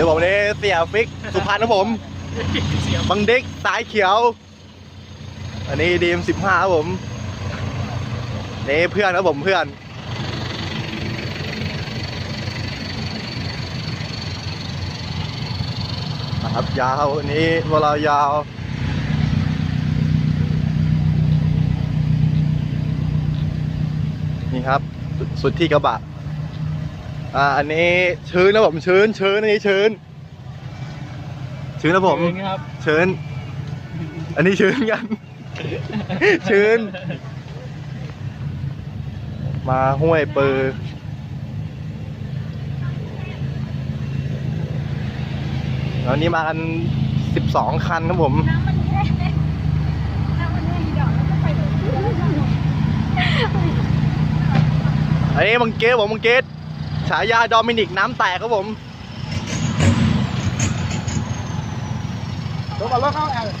เสียฟิกสุพรรณครับผม บังเด็กสายเขียว อันนี้ดีมสิบห้าครับผมนี่เพื่อนครับผมเพื่อนนะครับยาวอันนี้พวกเรายาวนี่ครับ สุดที่กระบะ อ่าอันนี้ชื้นนะผมชื้นชื้นอันนี้ชื้น ชื้นนะผมครับ ชื้น อันนี้ชื้นกัน ชื้น มาห้วยปือแล้วนี้มากันสิบสองคันครับผมน้ำมันแห้งน้ำมันแห้งเดี๋ยวเราก็ไปเดี๋ยวอันนี้มังเกตผมมังเกต ฉายาดอมินิกน้ำแตกครับผมรถมารถเข้าแอร์